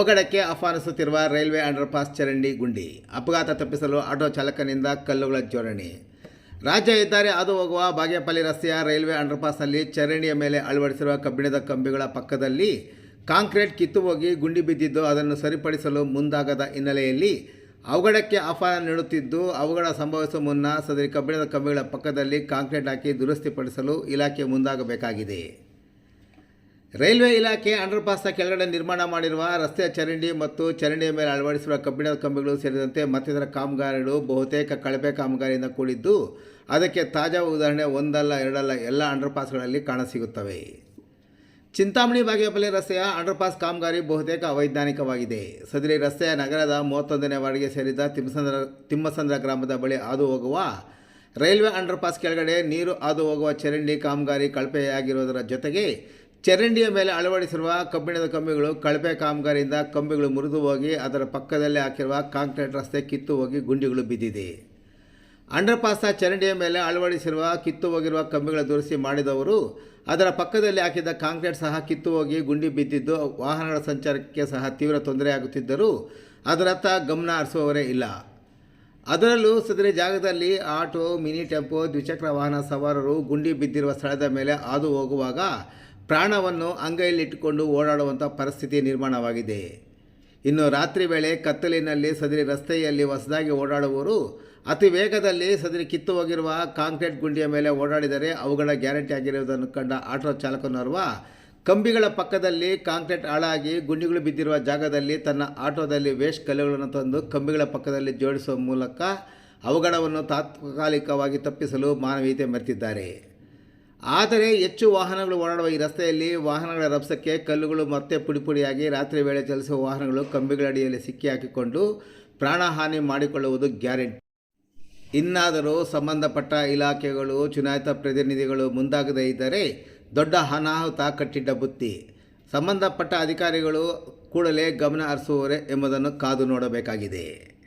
ಅವಘಡಕ್ಕೆ ಆಹ್ವಾನಿಸುತ್ತಿರುವ railway underpass ಚರಂಡಿ ಗುಂಡಿ, ಅಪಘಾತ ತಪ್ಪಿಸಲು ಆಟೋ ಚಾಲಕನಿಂದ ಕಲ್ಲುಗಳ ಜೋಡಣೆ. ರಾಜ್ಯ ಹೆದ್ದಾರಿ ಹಾದು ಹೋಗುವ ಬಾಗೇಪಲ್ಲಿ ರಸ್ತೆಯ ರೈಲ್ವೆ ಅಂಡರ್ಪಾಸ್ನಲ್ಲಿ ಚರಂಡಿಯ ಮೇಲೆ ಅಳವಡಿಸಿರುವ ಕಬ್ಬಿಣದ ಕಂಬಿಗಳ ಪಕ್ಕದಲ್ಲಿ ಕಾಂಕ್ರೀಟ್ ಕಿತ್ತು ಹೋಗಿ ಗುಂಡಿ ಬಿದ್ದಿದ್ದು, ಅದನ್ನು ಸರಿಪಡಿಸಲು ಮುಂದಾಗದ ಹಿನ್ನೆಲೆಯಲ್ಲಿ ಅವಘಡಕ್ಕೆ ಆಹ್ವಾನ ನೀಡುತ್ತಿದ್ದು ಅವಘಡ ಸಂಭವಿಸುವ ಮುನ್ನ ಸದರಿ ಕಬ್ಬಿಣದ ಕಂಬಿಗಳ ಪಕ್ಕದಲ್ಲಿ ಕಾಂಕ್ರೀಟ್ ಹಾಕಿ ದುರಸ್ತಿಪಡಿಸಲು ಇಲಾಖೆ ಮುಂದಾಗಬೇಕಾಗಿದೆ. ರೈಲ್ವೆ ಇಲಾಖೆ ಅಂಡರ್ಪಾಸ್ನ ಕೆಳಗಡೆ ನಿರ್ಮಾಣ ಮಾಡಿರುವ ರಸ್ತೆಯ ಚರಂಡಿ ಮತ್ತು ಚರಂಡಿಯ ಮೇಲೆ ಅಳವಡಿಸಿರುವ ಕಬ್ಬಿಣದ ಕಂಬಿಗಳು ಸೇರಿದಂತೆ ಮತ್ತಿತರ ಕಾಮಗಾರಿಗಳು ಬಹುತೇಕ ಕಳಪೆ ಕಾಮಗಾರಿಯಿಂದ ಕೂಡಿದ್ದು, ಅದಕ್ಕೆ ತಾಜಾ ಉದಾಹರಣೆ ಒಂದಲ್ಲ, ಎರಡಲ್ಲ ಎಲ್ಲ ಅಂಡರ್ಪಾಸ್ಗಳಲ್ಲಿ ಕಾಣಸಿಗುತ್ತವೆ. ಚಿಂತಾಮಣಿ ಬಾಗೇಪಲ್ಲಿ ರಸ್ತೆಯ ಅಂಡರ್ಪಾಸ್ ಕಾಮಗಾರಿ ಬಹುತೇಕ ಅವೈಜ್ಞಾನಿಕವಾಗಿದೆ. ಸದರಿ ರಸ್ತೆಯ ನಗರದ ಮೂವತ್ತೊಂದನೇ ವಾರ್ಡ್ಗೆ ಸೇರಿದ ತಿಮ್ಮಸಂದ್ರ ತಿಮ್ಮಸಂದ್ರ ಗ್ರಾಮದ ಬಳಿ ಹಾದು ಹೋಗುವ ರೈಲ್ವೆ ಅಂಡರ್ಪಾಸ್ ಕೆಳಗಡೆ ನೀರು ಹಾದು ಹೋಗುವ ಚರಂಡಿ ಕಾಮಗಾರಿ ಕಳಪೆಯಾಗಿರುವುದರ ಜೊತೆಗೆ ಚರಂಡಿಯ ಮೇಲೆ ಅಳವಡಿಸಿರುವ ಕಬ್ಬಿಣದ ಕಂಬಿಗಳು ಕಳಪೆ ಕಾಮಗಾರಿಯಿಂದ ಕಂಬಿಗಳು ಮುರಿದು ಹೋಗಿ ಅದರ ಪಕ್ಕದಲ್ಲೇ ಹಾಕಿರುವ ಕಾಂಕ್ರೀಟ್ ರಸ್ತೆ ಕಿತ್ತು ಹೋಗಿ ಗುಂಡಿಗಳು ಬಿದ್ದಿದೆ. ಅಂಡರ್ಪಾಸ್ನ ಚರಂಡಿಯ ಮೇಲೆ ಅಳವಡಿಸಿರುವ ಕಿತ್ತು ಹೋಗಿರುವ ಕಂಬಿಗಳ ದುರಸ್ತಿ ಮಾಡಿದವರು ಅದರ ಪಕ್ಕದಲ್ಲಿ ಹಾಕಿದ ಕಾಂಕ್ರೀಟ್ ಸಹ ಕಿತ್ತು ಹೋಗಿ ಗುಂಡಿ ಬಿದ್ದಿದ್ದು ವಾಹನಗಳ ಸಂಚಾರಕ್ಕೆ ಸಹ ತೀವ್ರ ತೊಂದರೆಯಾಗುತ್ತಿದ್ದರೂ ಅದರತ್ತ ಗಮನ ಹರಿಸುವವರೇ ಇಲ್ಲ. ಅದರಲ್ಲೂ ಸದರಿ ಜಾಗದಲ್ಲಿ ಆಟೋ, ಮಿನಿ ಟೆಂಪೋ, ದ್ವಿಚಕ್ರ ವಾಹನ ಸವಾರರು ಗುಂಡಿ ಬಿದ್ದಿರುವ ಸ್ಥಳದ ಮೇಲೆ ಹಾದು ಹೋಗುವಾಗ ಪ್ರಾಣವನ್ನು ಅಂಗೈಯಲ್ಲಿಟ್ಟುಕೊಂಡು ಓಡಾಡುವಂಥ ಪರಿಸ್ಥಿತಿ ನಿರ್ಮಾಣವಾಗಿದೆ. ಇನ್ನು ರಾತ್ರಿ ವೇಳೆ ಕತ್ತಲಿನಲ್ಲಿ ಸದರಿ ರಸ್ತೆಯಲ್ಲಿ ಹೊಸದಾಗಿ ಓಡಾಡುವವರು ಅತಿ ವೇಗದಲ್ಲಿ ಸದರಿ ಕಿತ್ತು ಹೋಗಿರುವ ಕಾಂಕ್ರೀಟ್ ಗುಂಡಿಯ ಮೇಲೆ ಓಡಾಡಿದರೆ ಅವುಗಳ ಗ್ಯಾರಂಟಿ ಆಗಿರುವುದನ್ನು ಕಂಡ ಆಟೋ ಚಾಲಕನೋರ್ವ ಕಂಬಿಗಳ ಪಕ್ಕದಲ್ಲಿ ಕಾಂಕ್ರೀಟ್ ಹಾಳಾಗಿ ಗುಂಡಿಗಳು ಬಿದ್ದಿರುವ ಜಾಗದಲ್ಲಿ ತನ್ನ ಆಟೋದಲ್ಲಿ ವೇಸ್ಟ್ ಕಲ್ಲುಗಳನ್ನು ತಂದು ಕಂಬಿಗಳ ಪಕ್ಕದಲ್ಲಿ ಜೋಡಿಸುವ ಮೂಲಕ ಅವಘಡವನ್ನು ತಾತ್ಕಾಲಿಕವಾಗಿ ತಪ್ಪಿಸಲು ಮಾನವೀಯತೆ ಮೆರೆತಿದ್ದಾರೆ. ಆದರೆ ಹೆಚ್ಚು ವಾಹನಗಳು ಓಡಾಡುವ ಈ ರಸ್ತೆಯಲ್ಲಿ ವಾಹನಗಳ ರಭಸಕ್ಕೆ ಕಲ್ಲುಗಳು ಮತ್ತೆ ಪುಡಿಪುಡಿಯಾಗಿ ರಾತ್ರಿ ವೇಳೆ ಚಲಿಸುವ ವಾಹನಗಳು ಕಂಬಿಗಳ ಅಡಿಯಲ್ಲಿ ಸಿಕ್ಕಿ ಹಾಕಿಕೊಂಡು ಪ್ರಾಣಹಾನಿ ಮಾಡಿಕೊಳ್ಳುವುದು ಗ್ಯಾರಂಟಿ. ಇನ್ನಾದರೂ ಸಂಬಂಧಪಟ್ಟ ಇಲಾಖೆಗಳು, ಚುನಾಯಿತ ಪ್ರತಿನಿಧಿಗಳು ಮುಂದಾಗದೇ ಇದ್ದರೆ ದೊಡ್ಡ ಅನಾಹುತ ಕಟ್ಟಿಟ್ಟ ಬುತ್ತಿ. ಸಂಬಂಧಪಟ್ಟ ಅಧಿಕಾರಿಗಳು ಕೂಡಲೇ ಗಮನ ಹರಿಸುವವರೇ ಎಂಬುದನ್ನು ಕಾದು ನೋಡಬೇಕಾಗಿದೆ.